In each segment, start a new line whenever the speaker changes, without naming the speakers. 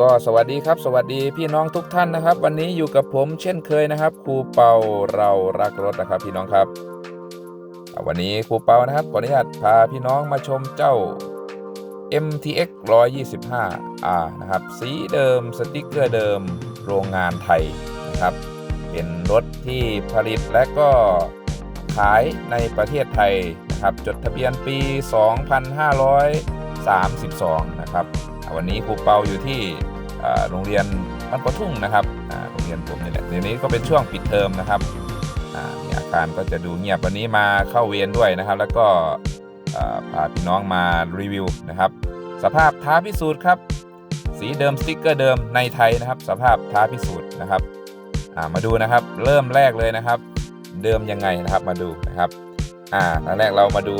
ก็สวัสดีครับ สวัสดีพี่น้องทุกท่านนะครับ วันนี้อยู่กับผมเช่นเคยนะครับครูเปาเรารักรถนะครับพี่น้องครับ วันนี้ครูเปานะครับขออนุญาตพาพี่น้องมาชมเจ้า MTX 125R นะครับสีเดิมสติกเกอร์เดิมโรงงานไทยนะครับ เป็นรถที่ผลิตและก็ขายในประเทศไทยนะครับจดทะเบียนปี 2532 นะครับอ่าวันนี้ครูเปาอยู่ที่ โรงเรียนบ้านปะทุ่งนะครับโรงเรียนผมนี่แหละเดี๋ยวนี้ก็เป็นช่วงปิดเทอมนะครับอ่านี่อาการก็จะดูเงียบวันนี้มาเข้าเวรด้วยนะครับ แล้วก็พาพี่น้องมารีวิวนะครับ สภาพท้าพิสูจน์ครับ สีเดิมสติ๊กเกอร์เดิมในไทยนะครับ สภาพท้าพิสูจน์นะครับมาดูนะครับเริ่มแรกเลยนะครับ เดิมยังไงนะครับมาดูนะครับอ่าตอนแรกเรามาดู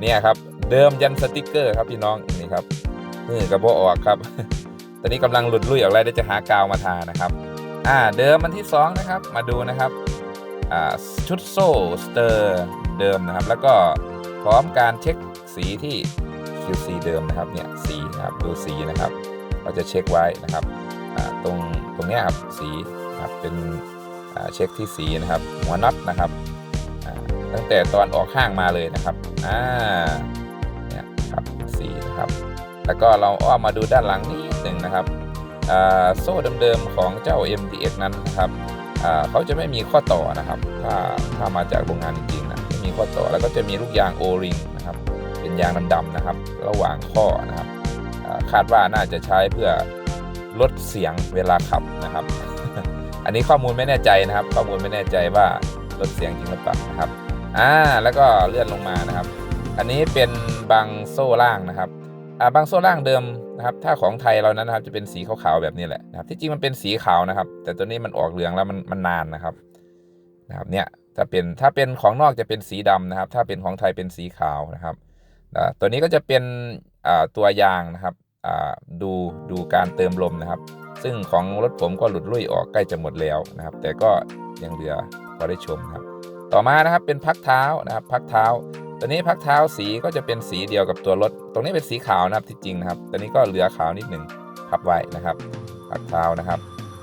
เนี่ยครับเดิมยันสติ๊กเกอร์ครับพี่น้องนี่ครับนี่กระโปออกครับ ตอนนี้กำลังหลุดลุ่ยออกแล้วเดี๋ยวจะหากาวมาทานะครับ อ่าเดิมมันที่สองนะครับ มาดูนะครับอ่าชุดโซ่สเตอร์เดิมนะครับ แล้วก็พร้อมการเช็คสีที่ QC เดิมนะครับเนี่ยสีนะครับดูสีนะครับ เราจะเช็คไว้นะครับตรงตรงนี้ครับสีนะครับเป็นเช็คที่สีนะครับหัวน็อตนะครับตั้งแต่ตอนออกข้างมาเลยนะครับอ่าเนี่ยครับสีนะครับ แล้วก็เราอ้อมมาดูด้านหลังนิด หนึ่งนะครับโซ่เดิมๆของเจ้า MTX นั้นนะครับเขาจะไม่มีข้อต่อนะครับ ถ้าถ้ามาจากโรงงานจริงๆนะไม่มีข้อต่อแล้วก็จะมีลูกยาง O-ring นะครับเป็นยางดำๆนะครับ ระหว่างข้อนะครับคาดว่าน่าจะใช้เพื่อลดเสียงเวลาขับนะครับ อันนี้ข้อมูลไม่แน่ใจนะครับ ข้อมูลไม่แน่ใจว่าลดเสียงจริงหรือเปล่านะครับอ่าแล้วก็เลื่อนลงมานะครับ อันนี้เป็นบางโซ่ล่างนะครับ บางโซ่ล่างเดิมนะครับถ้าของไทยเรานั้นนะครับจะเป็นสีขาวๆแบบนี้แหละนะครับที่จริงมันเป็นสีขาวนะครับ แต่ตัวนี้มันออกเหลืองแล้วมันมันนานนะครับนะครับเนี่ยถ้าเป็นถ้าเป็นของนอกจะเป็นสีดำนะครับ ถ้าเป็นของไทยเป็นสีขาวนะครับตัวนี้ก็จะเป็นอ่าตัวยางนะครับอ่าดูดูการเติมลมนะครับ ซึ่งของรถผมก็หลุดลุ่ยออกใกล้จะหมดแล้วนะครับ แต่ก็ยังเหลือพอได้ชมครับ ต่อมานะครับเป็นพักเท้านะครับ พักเท้า ตัวนี้พักเท้าสีก็จะเป็นสีเดียวกับตัวรถ ตรงนี้เป็นสีขาวนะครับที่จริงนะครับ ตัวนี้ก็เหลือขาวนิดหนึ่งพับไว้นะครับพักเท้านะครับ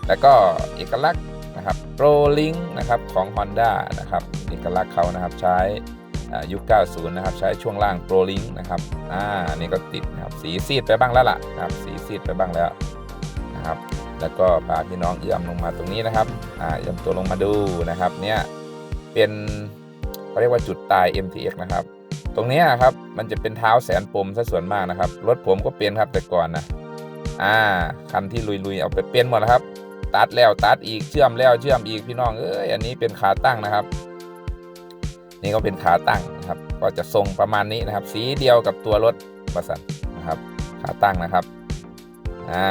แล้วก็เอกลักษณ์นะครับโปรลิงนะครับของ Honda นะครับเอกลักษณ์เขานะครับใช้ยุค 90 นะครับ ใช้ช่วงล่างโปรลิงนะครับอ่านี่ก็ติดนะครับสีซีดไปบ้างแล้วล่ะนะครับสีซีดไปบ้างแล้วนะครับ แล้วก็พาพี่น้องเอื้อมลงมาตรงนี้นะครับอ่าเอื้อมตัวลงมาดูนะครับเนี่ยเป็น เขาเรียกว่าจุดตาย MTX นะครับ ตรงนี้ครับมันจะเป็นเท้าแสนปมซะส่วนมากนะครับ รถผมก็เป็นครับแต่ก่อนนะอ่าคันที่ลุยๆเอาไปเป็นหมดแล้วครับ ตัดแล้วตัดอีกเชื่อมแล้วเชื่อมอีกพี่น้องเอ้ยอันนี้เป็นขาตั้งนะครับ นี่ก็เป็นขาตั้งนะครับ ก็จะทรงประมาณนี้นะครับ สีเดียวกับตัวรถบัสันนะครับ ขาตั้งนะครับอ่า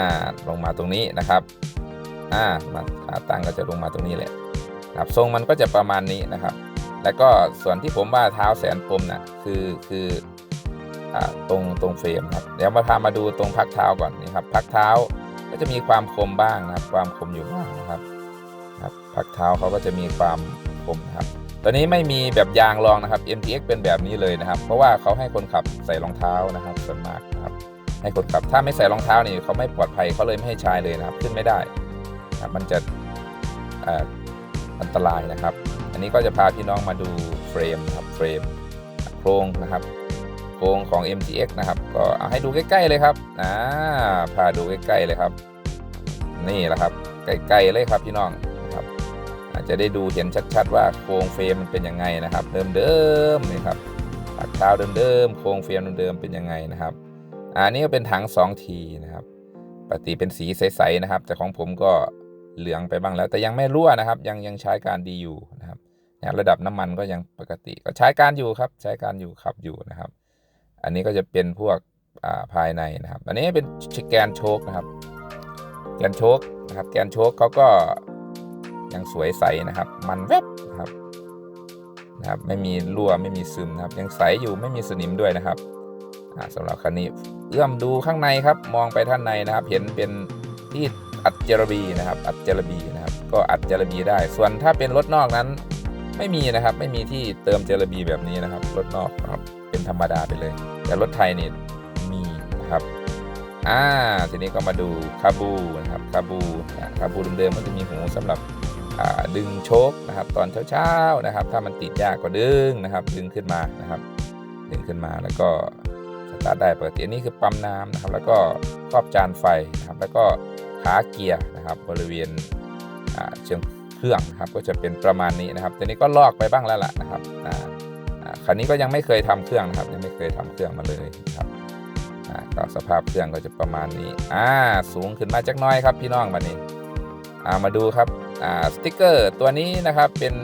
ลงมาตรงนี้นะครับอ่ามาขาตั้งก็จะลงมาตรงนี้แหละครับทรงมันก็จะประมาณนี้นะครับ แล้วก็ส่วนที่ผมว่าเท้าแสนปมนะ่ะคือคืออตรงตรงเฟรมครับเดี๋ยวมาพามาดูตรงพักเท้าก่อนนี่ครับพักเท้าก็จะมีความคมบ้างนะครับ ความคมอยู่บ้างนะครับครับพักเท้าเขาก็จะมีความคมนะครับตัวนี้ไม่มีแบบยางรองนะครับ MTX เป็นแบบนี้เลยนะครับ เพราะว่าเขาให้คนขับใส่รองเท้านะครับส่วนมากนะครับ ให้คนขับถ้าไม่ใส่รองเท้านี่เขาไม่ปลอดภัยเขาเลยไม่ให้ใช้เลยนะครับ ขึ้นไม่ได้ครับมันจะอันตรายนะครับ อันนี้ก็จะพาพี่น้องมาดูเฟรมนะครับเฟรมโครงนะครับโครงของ MTX นะครับ ก็เอาให้ดูใกล้ ๆ เลยครับอ่าพาดูใกล้ ๆ เลยครับ นี่แหละครับใกล้ๆเลยครับพี่น้องนะครับ อาจจะได้ดูเห็นชัดๆ ว่าโครงเฟรมมันเป็นยังไงนะครับ เดิมๆนี่ครับปักเท้าเดิมๆโครงเฟรมเดิมๆเป็นยังไงนะครับอันนี้ก็เป็นถัง2ทีนะครับปกติเป็นสีใสๆนะครับ แต่ของผมก็ เหลืองไปบ้างแล้ว แต่ยังไม่รั่วนะครับ ยังยังใช้การดีอยู่นะครับระดับน้ำมันก็ยังปกติ ก็ใช้การอยู่ครับ ใช้การอยู่ขับอยู่นะครับ อันนี้ก็จะเป็นพวกาภายในนะครับ อันนี้เป็นแกนโชคนะครับ แกนโชคนะครับ แกนโชคเขาก็ยังสวยใสนะครับ มันแวบนะครับนะครับ ไม่มีรั่วไม่มีซึมนะครับ ยังใสอยู่ไม่มีสนิมด้วยนะครับอ่าสำหรับคันนี้เอื้อมดูข้างในครับ มองไปท่านในนะครับ เห็นเป็นที่ อัดเจลบีนะครับ อัดเจลบีนะครับ ก็อัดเจลบีได้ ส่วนถ้าเป็นรถนอกนั้นไม่มีนะครับ ไม่มีที่เติมเจลบีแบบนี้นะครับ รถนอกนะครับ เป็นธรรมดาไปเลย แต่รถไทยนี่มีนะครับ อ่า ทีนี้ก็มาดูคาบูนะครับ คาบูอ่าคาบูเดิมๆมันจะมีหูสำหรับดึงโชคนะครับ ตอนเช้าๆนะครับ ถ้ามันติดยากก็ดึงนะครับ ดึงขึ้นมานะครับ ดึงขึ้นมาแล้วก็สตาร์ทได้ปกติอันนี้คือปั๊มน้ำนะครับ แล้วก็ครอบจานไฟนะครับ แล้วก็ ขาเกียร์นะครับบริเวณเชิงเครื่องนะครับก็จะเป็นประมาณนี้นะครับทีนี้ก็ลอกไปบ้างแล้วล่ะนะครับอ่าอ่าคันนี้ก็ยังไม่เคยทำเครื่องนะครับยังไม่เคยทำเครื่องมาเลยนะครับก็สภาพเครื่องก็จะประมาณนี้อ่าสูงขึ้นมาจักน้อยครับพี่น้องบันนี้อ่ามาดูครับสติกเกอร์ตัวนี้นะครับเป็น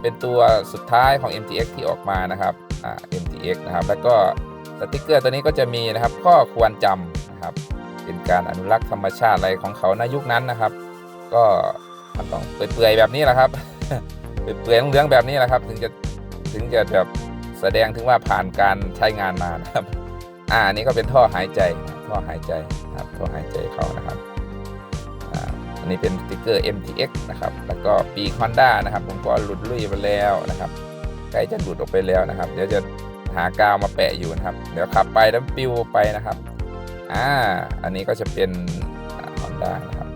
เป็นตัวสุดท้ายของ MTX ที่ออกมานะครับอ่า MTX นะครับแล้วก็สติกเกอร์ตัวนี้ก็จะมีนะครับข้อควรจำนะครับ เป็นการอนุรักษ์ธรรมชาติอะไรของเขาในยุคนั้นนะครับ ก็มันต้องเปื่อยๆแบบนี้แหละครับเปื่อยๆเหลืองแบบนี้แหละครับ ถึงจะถึงจะแบบแสดงถึงว่าผ่านการใช้งานมานะครับ อ่าอันนี้ก็เป็นท่อหายใจท่อหายใจครับท่อหายใจเขานะครับอ่าอันนี้เป็นสติกเกอร์ MTX นะครับแล้วก็ปีก Honda นะครับผมก็หลุดลุยไปแล้วนะครับใกล้จะหลุดออกไปแล้วนะครับ เดี๋ยวจะหากาวมาแปะอยู่นะครับ เดี๋ยวขับไปแล้วปิวไปนะครับ อ่าอันนี้ก็จะเป็นฮอนด้านะครับ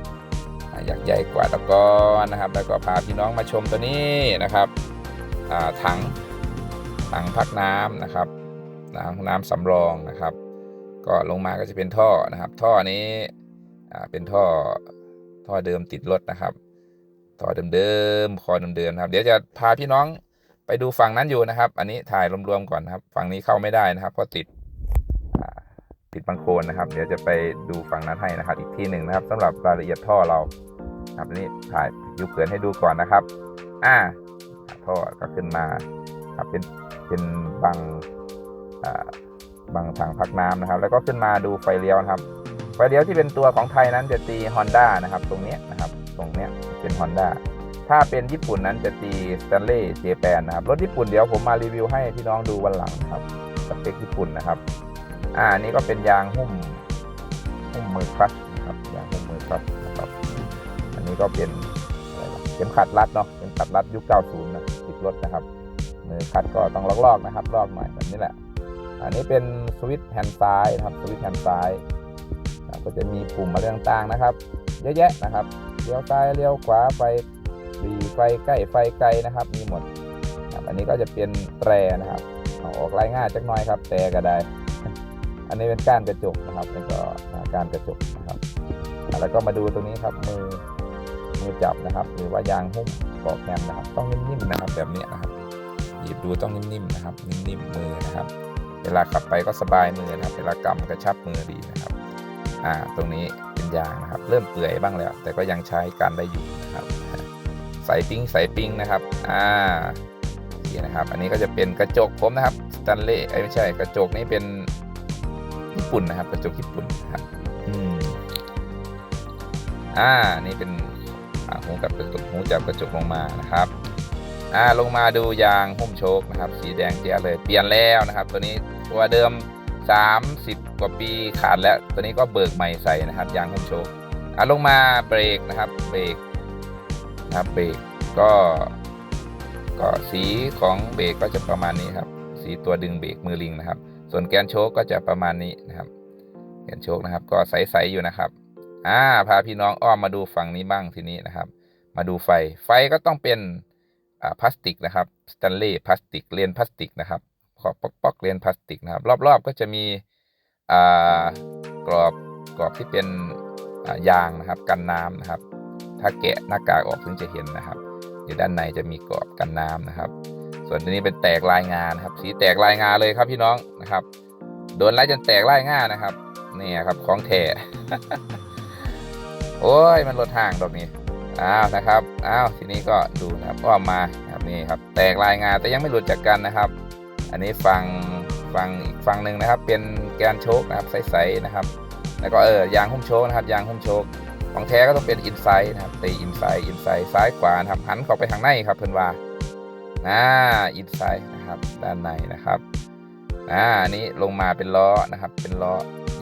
อยากใหญ่กว่าตะกอนนะครับ แล้วก็พาพี่น้องมาชมตัวนี้นะครับถังถังพักน้ำนะครับน้ำน้ำสำรองนะครับ ก็ลงมาก็จะเป็นท่อนะครับ ท่อนี้เป็นท่อท่อเดิมติดรถนะครับ ท่อเดิมๆคอเดิมๆนะครับ เดี๋ยวจะพาพี่น้องไปดูฝั่งนั้นอยู่นะครับ อันนี้ถ่ายรวมๆก่อนครับ ฝั่งนี้เข้าไม่ได้นะครับเพราะติด ติดบังโคนนะครับเดี๋ยวจะไปดูฝั่งนั้นให้นะครับ อีกที่หนึ่งนะครับสำหรับรายละเอียดท่อเราครับนนี้ถ่ายยุบเกินให้ดูก่อนนะครับ อ่าท่อก็ขึ้นมาครับเป็นเป็นบังอ่าบางถังพักน้ำนะครับ แล้วก็ขึ้นมาดูไฟเลี้ยวนะครับ ไฟเลี้ยวที่เป็นตัวของไทยนั้นจะตี Honda นะครับ ตรงนี้นะครับ ตรงนี้เป็น Honda ถ้าเป็นญี่ปุ่นนั้นจะตี Stanley Japan นะครับ รถญี่ปุ่นเดี๋ยวผมมารีวิวให้พี่น้องดูวันหลังนะครับสเปคญี่ปุ่นนะครับ อ่าอันนี้ก็เป็นยางหุ้มหุ้มมือคลัตช์นะครับยางหุ้มมือคลัตช์นะครับอันนี้ก็เป็นเข็มขัดรัดเนาะเข็มขัดรัดยุค 90 นะติดรถนะครับมือคัดก็ต้องลอกๆนะครับ ลอกใหน่แบบนี้แหละ อันนี้เป็นสวิตช์แฮนด์ซ้ายครับสวิตช์แฮนด์ซ้ายก็จะมีปุ่มอะไรต่างๆนะครับ เยอะแยะนะครับเลี้ยวซ้ายเลี้ยวขวาไฟหลีไฟใกล้ไฟไกลนะครับ มีหมดอันนี้ก็จะเป็นแตรนะครับอออกลายง่ายจักหน่อยครับแต่ก็ได้ อันนี้เป็นก้านกระจกนะครับแล้วก็ก้านกระจกนะครับแล้วก็มาดูตรงนี้ครับมือมือจับนะครับ หรือว่ายางหุ้มปอกแฮมนะครับ ต้องนิ่มๆนะครับ แบบนี้นะครับหยิบดูต้องนิ่มๆนะครับ นิ่มๆมือนะครับ เวลาขับไปก็สบายมือนะครับ เวลากำกระชับมือดีนะครับอ่าตรงนี้เป็นยางนะครับ เริ่มเปื่อยบ้างแล้ว แต่ก็ยังใช้การได้อยู่นะครับใส่ปิ้งใส่ปิ้งนะครับอ่านี่นะครับ อันนี้ก็จะเป็นกระจกผมนะครับสแตนเลย์ไม่ใช่ กระจกนี่เป็น ญี่ปุ่นนะครับกระจกญี่ปุ่นนะครับอืมอ่านี่เป็นหูกับกระจกหูจับกระจกลงมานะครับอ่าลงมาดูยางหุ้มโชคนะครับ สีแดงเจียเลยเปลี่ยนแล้วนะครับ ตัวนี้ตัวเดิม 30 กว่าปีขาดแล้วตัวนี้ก็เบิกใหม่ใส่นะครับยางหุ้มโชคอ่าลงมาเบรกนะครับเบรกนะครับเบรกก็ก็สีของเบรกก็จะประมาณนี้ครับ สีตัวดึงเบรกมือลิงนะครับ ส่วนแกนโชคก็จะประมาณนี้นะครับ แกนโชคนะครับ ก็ใสๆอยู่นะครับ อ่า พาพี่น้องอ้อมมาดูฝั่งนี้บ้างทีนี้นะครับ มาดูไฟ ไฟก็ต้องเป็นอ่าพลาสติกนะครับสแตนเลย์พลาสติกเลนพลาสติกนะครับขอบปอกๆเลนพลาสติกนะครับ รอบๆก็จะมีอ่ากรอบกรอบที่เป็นอ่ายางนะครับ กันน้ำนะครับ ถ้าแกะหน้ากากออกถึงจะเห็นนะครับ อยู่ด้านในจะมีกรอบกันน้ำนะครับ ส่วนตัวนี้เป็นแตกลายงานนะครับ สีแตกลายงานเลยครับพี่น้องนะครับ โดนไล่จนแตกลายง่านะครับนี่ครับของแท้โอ้ยมันลดห่างดอกนี้อ้าวนะครับอ้าวทีนี้ก็ดูนะครับอ้อมมาครับนี่ครับ แตกลายงานแต่ยังไม่หลุดจากกันนะครับ อันนี้ฟังฟังอีกฟังหนึ่งนะครับ เป็นแกนโชคนะครับใสๆนะครับ แล้วก็เออยางหุ้มโชคนะครับยางหุ้มโชคของแท้ก็ต้องเป็นอินไซด์นะครับตีอินไซด์อินไซด์ซ้ายขวานะครับหันเข้าไปทางในครับเพื่อนว่า อ่าอินไซด์นะครับด้านในนะครับอ่าอันนี้ลงมาเป็นล้อนะครับ เป็นล้อ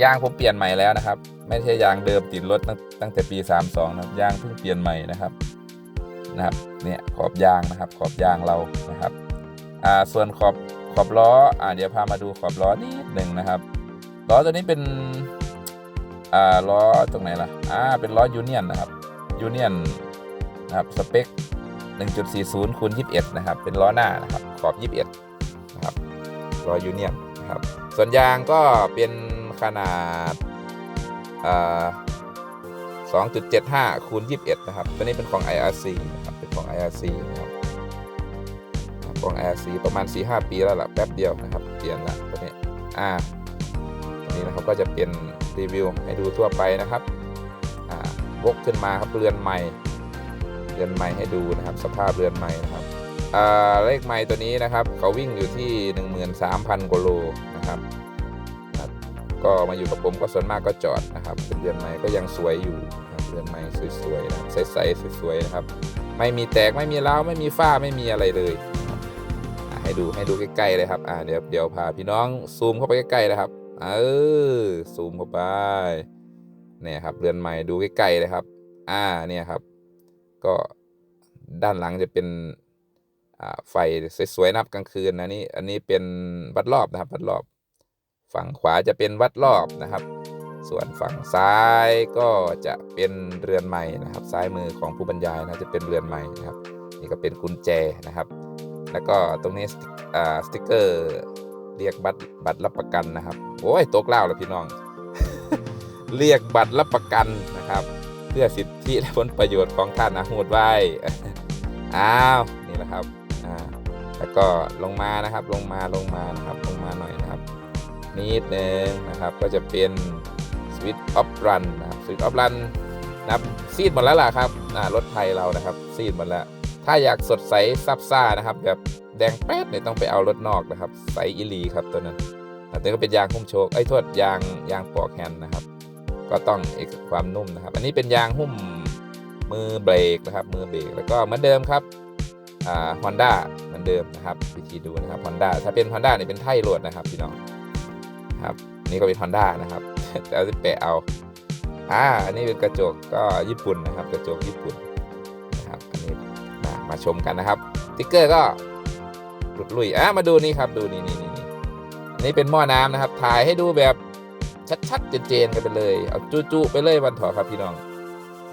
ยางผมเปลี่ยนใหม่แล้วนะครับ ไม่ใช่ยางเดิมติดรถตั้งตั้งแต่ปี 32นะครับยางเพิ่งเปลี่ยนใหม่นะครับนะครับเนี่ยขอบยางนะครับ ขอบยางเรานะครับอ่าส่วนขอบขอบล้ออ่าเดี๋ยวพามาดูขอบล้อนิดหนึ่งนะครับล้อตัวนี้เป็นอ่าล้อตรงไหนล่ะอ่าเป็นล้อยูเนียนนะครับยูเนียนนะครับสเปค 1.40คูณ21 นะครับ เป็นล้อหน้านะครับ ขอบ 21 นะครับล้อยูเนียนนะครับ ส่วนยางก็เป็นขนาดอ่า2.75คูณ21 นะครับ ตัวนี้เป็นของ IRC นะครับ เป็นของ IRC นะครับ ของ IRC ประมาณ 4-5 ปีแล้วล่ะ แป๊บเดียวนะครับ เปลี่ยนละตัวนี้ อ่าตัวนี้นะครับ ก็จะเป็นรีวิวให้ดูทั่วไปนะครับ อ่าวกขึ้นมาครับเรือนใหม่ เรือนใหม่ให้ดูนะครับ สภาพเรือนใหม่นะครับเลขใหม่ตัวนี้นะครับเขาวิ่งอยู่ที่ 13,000กว่าโลนะครับครับก็มาอยู่กับผมก็ส่วนมากก็จอดนะครับเป็นเรือนใหม่ก็ยังสวยอยู่นะครับเรือนใหม่สวยๆนะใสๆสวยๆนะครับ ไม่มีแตกไม่มีร้าไม่มีฝ้าไม่มีอะไรเลยนะให้ดูให้ดูใกล้ๆเลยครับอ่าเดี๋ยวเดี๋ยวพาพี่น้องซูมเข้าไปใกล้ๆเลยครับเออซูมเข้าไปเนี่ยครับเรือนใหม่ดูใกล้ๆเลยครับ อ่าเนี่ยครับ ก็ด้านหลังจะเป็นไฟสวยๆนับกลางคืนนะนี่อันนี้เป็นวัดรอบนะครับวัดรอบ ฝั่งขวาจะเป็นวัดรอบนะครับ ส่วนฝั่งซ้ายก็จะเป็นเรือนใหม่นะครับ ซ้ายมือของผู้บรรยายนะจะเป็นเรือนใหม่นะครับ นี่ก็เป็นกุญแจนะครับ แล้วก็ตรงนี้สติกอ่าสติกเกอร์เรียกบัตรบัตรรับประกันนะครับโอ้ยโต๊ะกล้าวแล้วพี่น้อง เรียกบัตรรับประกันนะครับ พื่อสิทธิและผลประโยชน์ของท่านนะหูดไว้อ้าวนี่แหละครับอ่าแล้วก็ลงมานะครับลงมาลงมานะครับลงมาหน่อยนะครับ นิดนึงนะครับก็จะเป็นสวิตออฟรันนะครับสวิตออฟรันนับซีดหมดแล้วล่ะครับอ่ารถไทยเรานะครับ ซีดหมดแล้ว ถ้าอยากสดใสซับซ่านะครับ แบบแดงแป๊ดเนี่ยต้องไปเอารถนอกนะครับ ใสอิลีครับตัวนั้นแต่ก็เป็นยางหุ้มโชคไอ้ยโทษยางยางปอกแฮนนะครับ ก็ต้องเอกความนุ่มนะครับ อันนี้เป็นยางหุ้มมือเบรกนะครับมือเบรกแล้วก็เหมือนเดิมครับอ่าฮอนด้าเหมือนเดิมนะครับวิธีดูนะครับฮอนด้าถ้าเป็นฮอนด้าเนี่ยเป็นไทยโหลดนะครับพี่น้องครับนี่ก็เป็น Honda นะครับแต่เอาที่แปะเอาอ่าอันนี้เป็นกระจกก็ญี่ปุ่นนะครับกระจกญี่ปุ่นนะครับอันนี้มามาชมกันนะครับติ๊กเกอร์ก็หลุดลุยอะมาดูนี่ครับดูนี่นี่นี่นี่อันนี้เป็นหม้อน้ำนะครับ ถ่ายให้ดูแบบ ชัดๆเจนๆกันไปเลยเอาจุๆไปเลยวันถอครับพี่น้อง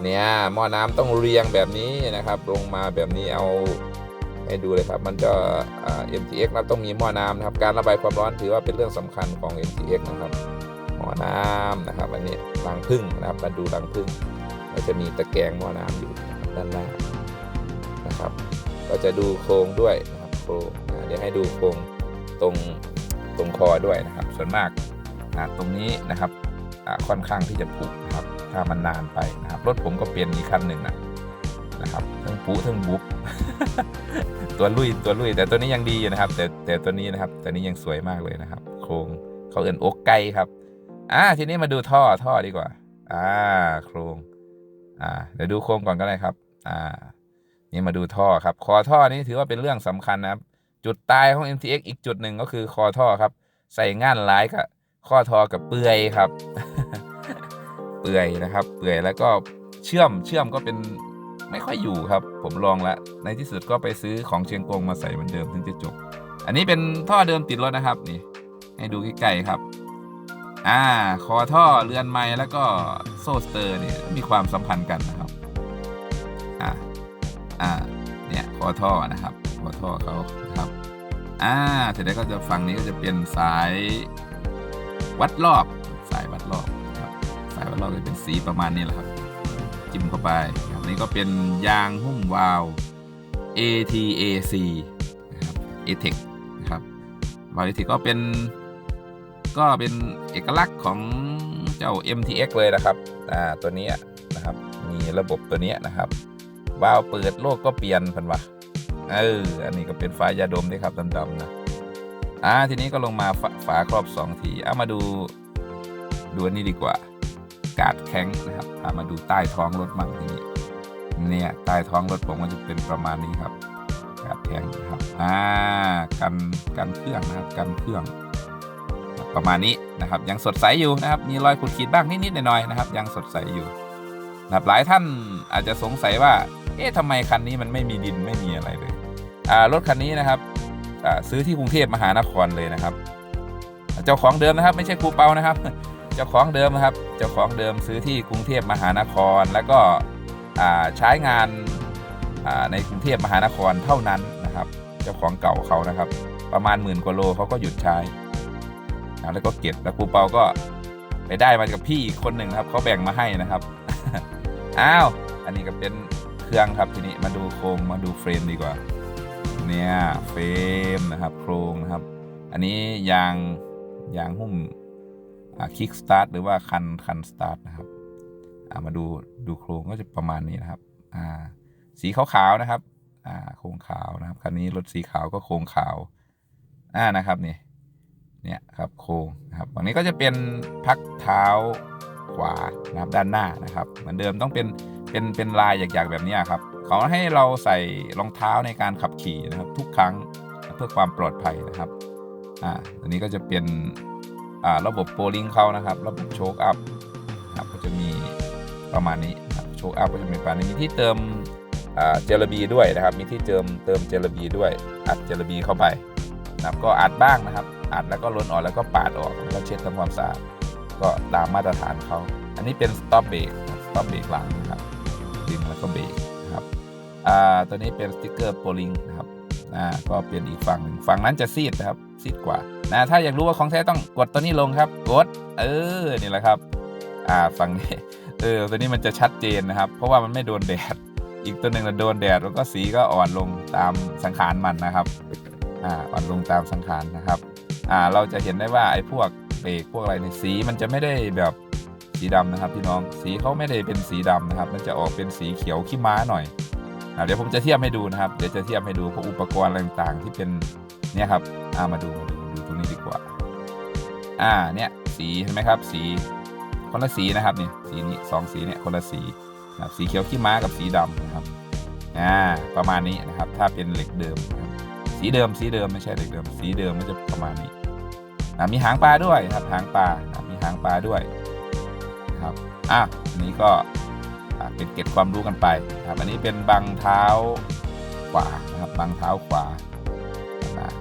เนี่ยหม้อน้ำต้องเรียงแบบนี้นะครับ ลงมาแบบนี้เอาให้ดูเลยครับ มันจะอ่า MTX นะต้องมีหม้อน้ำนะครับ การระบายความร้อนถือว่าเป็นเรื่องสำคัญของ MTX นะครับหม้อน้ำนะครับ อันนี้รังพึ่งนะครับมาดูรังพึ่งก็จะมีตะแกรงหม้อน้ำอยู่ด้านหน้านะครับ ก็จะดูโครงด้วยนะครับโครงเดี๋ยวให้ดูโครงตรงตรงคอด้วยนะครับ ส่วนมาก ตรงนี้นะครับค่อนข้างที่จะผุนะครับ ถ้ามันนานไปนะครับ รถผมก็เปลี่ยนอีกคันหนึ่งนะนะครับทั้งปุทั้งบุ๊บตัวลุยตัวลุยแต่ตัวนี้ยังดีอยู่นะครับ แต่แต่ตัวนี้นะครับตัวนี้ยังสวยมากเลยนะครับ โครงเขาเอินอกไก่ครับอ่าทีนี้มาดูท่อท่อดีกว่า อ่า โครงอ่าเดี๋ยวดูโครงก่อนก็ได้ครับ อ่า นี่มาดูท่อครับ คอท่อนี้ถือว่าเป็นเรื่องสำคัญนะครับ จุดตายของ MTX อีกจุดหนึ่งก็คือคอท่อครับ ใส่งานร้ายกับ ข้อทอกับเปื่อยครับ เปื่อยนะครับ เปื่อยแล้วก็เชื่อมเชื่อมก็เป็นไม่ค่อยอยู่ครับ ผมลองแล้วในที่สุดก็ไปซื้อของเชียงกงมาใส่เหมือนเดิมถึงจะจบ อันนี้เป็นท่อเดิมติดรถนะครับนี่ ให้ดูใกล้ๆครับ อ่า คอท่อเรือนไม้แล้วก็โซ่สเตอร์นี่มีความสัมพันธ์กันนะครับ อ่าอ่าเนี่ยคอท่อนะครับคอท่อเขาครับ อ่าเสร็จแล้วก็จะฝั่งนี้ก็จะเป็นสาย วัดรอบสายวัดรอบครับสายวัดรอบจะเป็นสีประมาณนี้แหละครับ จิ้มเข้าไปครับนี่ก็เป็นยางหุ้มวาล์ ATAC นะครับ ATEC นะครับวาล์ ATEC ก็เป็นก็เป็นเอกลักษณ์ของเจ้า MTX เลยนะครับอ่าตัวนี้นะครับ มีระบบตัวนี้นะครับวาล์วเปิดโลกก็เปลี่ยนพันวะเอออันนี้ก็เป็นฝายาดมด้วยครับดำๆนะ อ่าทีนี้ก็ลงมาฝาฝาครอบสองทีเอามาดูดูอันนี้ดีกว่า กาดแข็งนะครับพามาดูใต้ท้องรถมั่งทีนี้เนี่ยใต้ท้องรถผมก็จะเป็นประมาณนี้ครับกาดแข็งนะครับอ่ากันกันเครื่องนะครับกันเครื่อง ประมาณนี้นะครับ ยังสดใสอยู่นะครับ มีรอยขูดขีดบ้างนิดๆหน่อยๆนะครับ ยังสดใสอยู่นะครับหลายท่านอาจจะสงสัยว่า เอ๊ะทำไมคันนี้มันไม่มีดินไม่มีอะไรเลยอ่ารถคันนี้นะครับ ซื้อที่กรุงเทพมหานครเลยนะครับ เจ้าของเดิมนะครับ ไม่ใช่ครูเปานะครับ เจ้าของเดิมนะครับ เจ้าของเดิมซื้อที่กรุงเทพมหานคร แล้วก็ใช้งานในกรุงเทพมหานครเท่านั้นนะครับ เจ้าของเก่าเขานะครับ ประมาณหมื่นกว่าโลเขาก็หยุดใช้แล้วก็เก็บแล้วครูเปาก็ไปได้มาจากพี่อีกคนหนึ่งครับเขาแบ่งมาให้นะครับอ้าวอันนี้ก็เป็นเครื่องครับทีนี้มาดูโครงมาดูเฟรมดีกว่า เนี่ยเฟรมนะครับโครงนะครับ อันนี้ยางยางหุ้มคิกสตาร์ทหรือว่าคันคันสตาร์ทนะครับามาดูดูโครงก็จะประมาณนี้นะครับสีขาวๆนะครับโครงขาวนะครับคันนี้รถสีขาวก็โครงขาวอ่านะครับนี่เนี่ยครับโครงนะครับฝั่งนี้ก็จะเป็นพักเท้าขวานะครับด้านหน้านะครับ เหมือนเดิมต้องเป็นเป็นเป็นลายหยักๆแบบนี้ครับ เขาให้เราใส่รองเท้าในการขับขี่นะครับ ทุกครั้งเพื่อความปลอดภัยนะครับอ่าอันนี้ก็จะเป็นอ่าระบบโปลิงเขานะครับ ระบบโชคอัพครับก็จะมีประมาณนี้โชคอัพก็จะมีประมาณนี้มีที่เติมอ่าเจลบีด้วยนะครับ มีที่เติมเติมเจลบีด้วย อัดเจลบีเข้าไปนะครับก็อัดบ้างนะครับ อัดแล้วก็ล้นออกแล้วก็ปาดออกแล้วก็เช็ดทำความสะอาดก็ตามมาตรฐานเขา อันนี้เป็นสต็อปเบรกสต็อปเบรกหลังนะครับดึงแล้วก็เบรก อ่าตัวนี้เป็นสติกเกอร์โปลิงนะครับอ่าก็เป็นอีกฝั่งฝั่งนั้นจะซีดนะครับซีดกว่านะถ้าอยากรู้ว่าของแท้ต้องกดตัวนี้ลงครับ กด เออนี่แหละครับ อ่าฝั่งนี้เออตัวนี้มันจะชัดเจนนะครับ เพราะว่ามันไม่โดนแดด อีกตัวหนึ่งน่ะโดนแดดแล้วก็สีก็อ่อนลงตามสังขารมันนะครับอ่าอ่อนลงตามสังขารนะครับอ่าเราจะเห็นได้ว่าไอ้พวกเบรกพวกอะไรเนี่ยสีมันจะไม่ได้แบบสีดำนะครับพี่น้องสีเขาไม่ได้เป็นสีดำนะครับ มันจะออกเป็นสีเขียวขี้ม้าหน่อย เดี๋ยวผมจะเทียบให้ดูนะครับ เดี๋ยวจะเทียบให้ดูพวกอุปกรณ์อะไรต่างๆ ที่เป็นเนี่ยครับอามาดูมาดูดูตรงนี้ดีกว่า อ่าเนี่ยสีเห็นไหมครับ สีคนละสีนะครับนี่สีนี้สองสีเนี่ยคนละสีนะครับสีเขียวขี้ม้ากับสีดำนะครับอ่าประมาณนี้นะครับ ถ้าเป็นเหล็กเดิม สีเดิมสีเดิมไม่ใช่เหล็กเดิม สีเดิมมันจะประมาณนี้อ่ามีหางปลาด้วยครับหางปลานะมีหางปลาด้วยนะครับอะอันนี้ก็ เป็นเกร็ดความรู้กันไปนะครับอันนี้เป็นบังเท้าขวานะครับบังเท้าขวา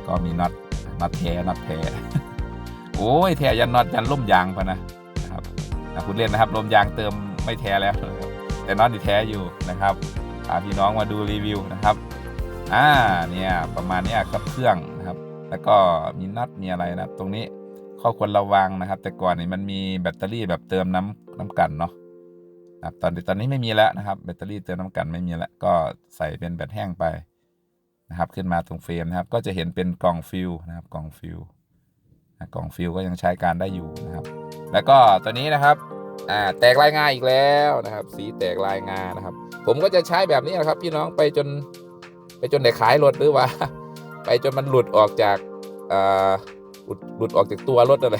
ก็มีน็อตน็อตแท้น็อตแท้โอ้ยแท้ยันน็อตยันล่มยางพะนะนะครับนะคุณเล่นนะครับลมยางเติมไม่แท้แล้ว แต่น็อตนี่แท้อยู่นะครับพาพี่น้องมาดูรีวิวนะครับอ่าเนี่ยประมาณนี้ครับเครื่องนะครับ แล้วก็มีน็อตมีอะไรนะครับ ตรงนี้ข้อควรระวังนะครับ แต่ก่อนนี่มันมีแบตเตอรี่แบบเติมน้ำน้ำกันเนาะ ครับตอนตอนนี้ไม่มีแล้วนะครับ แบตเตอรี่เติมน้ำกันไม่มีแล้ว ก็ใส่เป็นแบตแห้งไปนะครับ ขึ้นมาตรงเฟรมนะครับ ก็จะเห็นเป็นกล่องฟิวนะครับ กล่องฟิวกล่องฟิวก็ยังใช้การได้อยู่นะครับ แล้วก็ตัวนี้นะครับแตกลายงาอีกแล้วนะครับ สีแตกลายงานะครับ ผมก็จะใช้แบบนี้นะครับ พี่น้องไปจนไปจนไต่ขายรถหรือว่า ไปจนมันหลุดออกจากหลุดออกจากตัวรถอะไร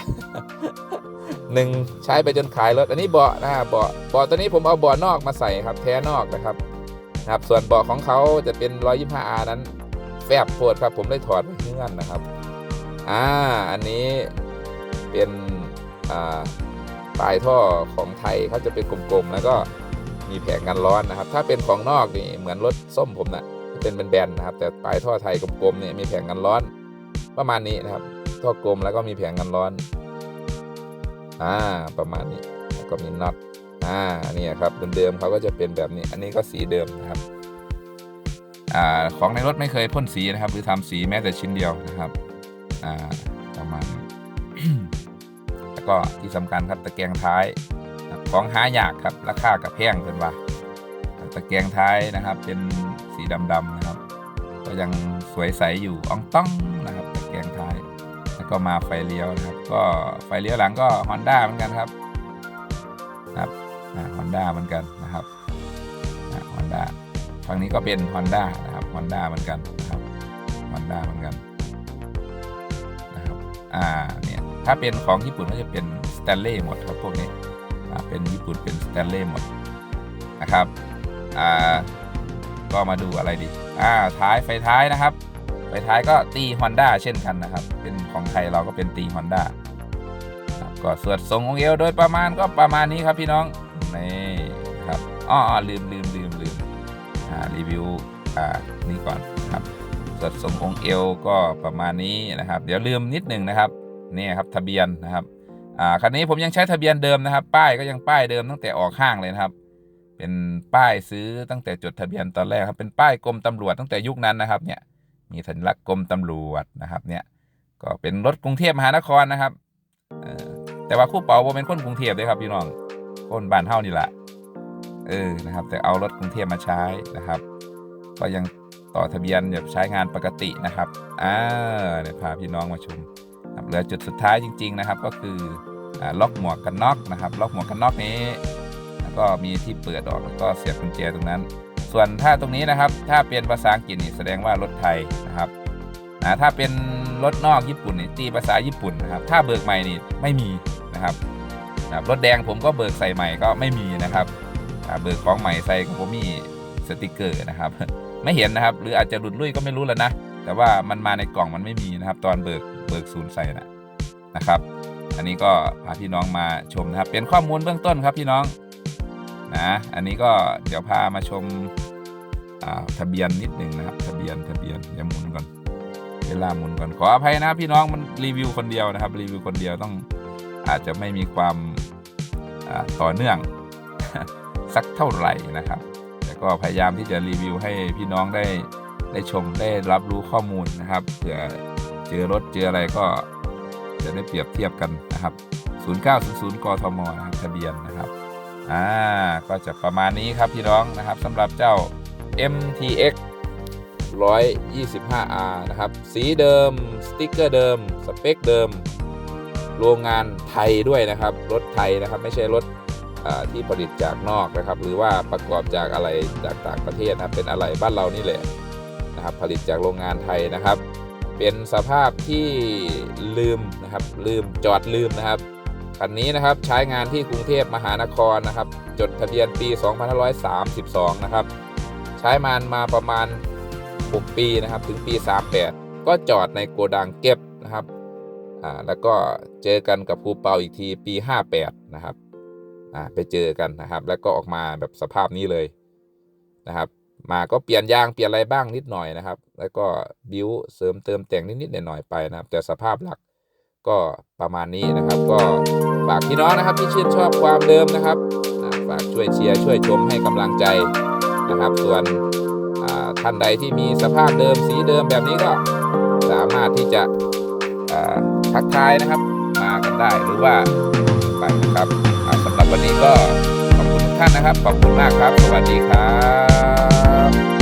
หนึ่งใช้ไปจนขายรถอันนี้เบาะนะเบาะเบาะตัวนี้ผมเอาเบาะนอกมาใส่ครับแท้นอกนะครับนะครับส่วนเบาะของเขาจะเป็น 125R นั้นแฟบปวดครับผมได้ถอดเงื่อนนะครับอ่าอันนี้เป็นอ่าปลายท่อของไทยเขาจะเป็นกลมๆแล้วก็มีแผงกันร้อนนะครับ ถ้าเป็นของนอกนี่เหมือนรถส้มผมนะ่ะเป็นแบนๆนะครับ แต่ปลายท่อไทยกลมๆเนี่ยมีแผงกันร้อน ประมาณนี้นะครับ ท่อกลมแล้วก็มีแผงกันร้อน อ่าประมาณนี้แล้วก็มีน็อตอ่าเนี่ยครับเดิมๆเขาก็จะเป็นแบบนี้ อันนี้ก็สีเดิมนะครับอ่าของในรถไม่เคยพ่นสีนะครับ หรือทำสีแม้แต่ชิ้นเดียวนะครับอ่าประมาณนี้แล้วก็ที่สำคัญครับตะแกรงท้ายของหายากครับราคากับแพงเป็นว่าตะแกรงท้ายนะครับ เป็นสีดำๆนะครับ ก็ยังสวยใสอยู่อ่องต้องนะครับ ก็มาไฟเลี้ยวนะครับ ก็ไฟเลี้ยวหลังก็ Honda เหมือนกันครับครับฮอนด้าเหมือนกันนะครับฮอนด้าฝั่งนี้ก็เป็น Honda นะครับ Honda เหมือนกันนะครับ Honda เหมือนกันนะครับอ่าเนี่ยถ้าเป็นของญี่ปุ่นก็จะเป็นสแตนเล่หมดครับพวกนี้อ่าเป็นญี่ปุ่นเป็นสแตนเล่หมดนะครับอ่าก็มาดูอะไรดีอ่าท้ายไฟท้ายนะครับ ไฟท้ายก็ตี Honda เช่นกันนะครับ เป็นของไทยเราก็เป็นตี Honda ครับก็ส่วนทรงองเอวโดยประมาณก็ประมาณนี้ครับพี่น้องนี่ครับอ้อลืมลืมลืมลืมอ่ารีวิวอ่านี่ก่อนครับส่วนทรงองเอวก็ประมาณนี้นะครับ เดี๋ยวลืมนิดหนึ่งนะครับนี่ครับทะเบียนนะครับอ่าคันนี้ผมยังใช้ทะเบียนเดิมนะครับ ป้ายก็ยังป้ายเดิมตั้งแต่ออกห้างเลยนะครับ เป็นป้ายซื้อตั้งแต่จดทะเบียนตอนแรกครับเป็นป้ายกรมตำรวจตั้งแต่ยุคนั้นนะครับเนี่ย มีสัญลักษณ์กรมตำรวจนะครับเนี่ยก็เป็นรถกรุงเทพมหานครนะครับแต่ว่าคู่เป๋าผมเป็นคนกรุงเทพเลยครับพี่น้องคนบ้านเฮานี่แหละเออนะครับ แต่เอารถกรุงเทพมาใช้นะครับ ก็ยังต่อทะเบียนแบบใช้งานปกตินะครับอ่าเดี๋ยวพาพี่น้องมาชมเหลือจุดสุดท้ายจริง ๆนะครับ ก็คืออล็อกหมวกกันน็อกนะครับ ล็อกหมวกกันน็อกนี้ แล้วก็มีที่เปิดออกแล้วก็เสียบกุญแจตรงนั้น ส่วนถ้าตรงนี้นะครับ ถ้าเป็นภาษาอังกฤษนี่แสดงว่ารถไทยนะครับอ่าถ้าเป็นรถนอกญี่ปุ่นนี่ตีภาษาญี่ปุ่นนะครับ ถ้าเบิกใหม่นี่ไม่มีนะครับนะรถแดงผมก็เบิกใส่ใหม่ก็ไม่มีนะครับเบิกของใหม่ใส่ก็ผมมีสติกเกอร์นะครับ ไม่เห็นนะครับ หรืออาจจะหลุดลุ่ยก็ไม่รู้แล้วนะ แต่ว่ามันมาในกล่องมันไม่มีนะครับ ตอนเบิกเบิกศูนย์ใส่นะนะครับ อันนี้ก็พาพี่น้องมาชมนะครับ เป็นข้อมูลเบื้องต้นครับพี่น้องนะ อันนี้ก็เดี๋ยวพามาชม ทะเบียนนิดหนึ่งนะครับ ทะเบียนทะเบียนเดี๋ยวหมุนก่อนเวลาหมุนก่อนขออภัยนะพี่น้องมันรีวิวคนเดียวนะครับ รีวิวคนเดียวต้องอาจจะไม่มีความต่อเนื่องสักเท่าไหร่นะครับ แต่ก็พยายามที่จะรีวิวให้พี่น้องได้ได้ชมได้รับรู้ข้อมูลนะครับเผื่อเจอรถเจออะไรก็จะได้เปรียบเทียบกันนะครับ 0900กทมนะครับทะเบียนนะครับ อ่า ก็จะประมาณนี้ครับพี่น้องนะครับสำหรับเจ้า MTX 125R นะครับ สีเดิม สติกเกอร์เดิม สเปคเดิม โรงงานไทยด้วยนะครับ รถไทยนะครับ ไม่ใช่รถที่ผลิตจากนอกนะครับ หรือว่าประกอบจากอะไรจากต่างประเทศนะเป็นอะไรบ้านเรานี่แหละนะครับ ผลิตจากโรงงานไทยนะครับ เป็นสภาพที่ลืมนะครับ ลืมจอดลืมนะครับคันนี้นะครับใช้งานที่กรุงเทพมหานครนะครับ จดทะเบียนปี 2532 นะครับ ใช้มันมาประมาณ 6 ปีนะครับถึงปี 38 ก็จอดในโกดังเก็บนะครับอ่าแล้วก็เจอกันกับครูเปาอีกทีปี 58 นะครับอ่าไปเจอกันนะครับ แล้วก็ออกมาแบบสภาพนี้เลยนะครับ มาก็เปลี่ยนยางเปลี่ยนอะไรบ้างนิดหน่อยนะครับ แล้วก็บิวเสริมเติมแต่งนิดๆหน่อยๆไปนะครับ แต่สภาพหลักก็ประมาณนี้นะครับ ก็ฝากพี่น้องนะครับที่ชื่นชอบความเดิมนะครับฝากช่วยเชียร์ช่วยชมให้กำลังใจ นะครับ ส่วนท่านใดที่มีสภาพเดิมสีเดิมแบบนี้ก็สามารถที่จะทักทายนะครับมากันได้หรือว่าไปนะครับสำหรับวันนี้ก็ขอบคุณทุกท่านนะครับ ขอบคุณมากครับ สวัสดีครับ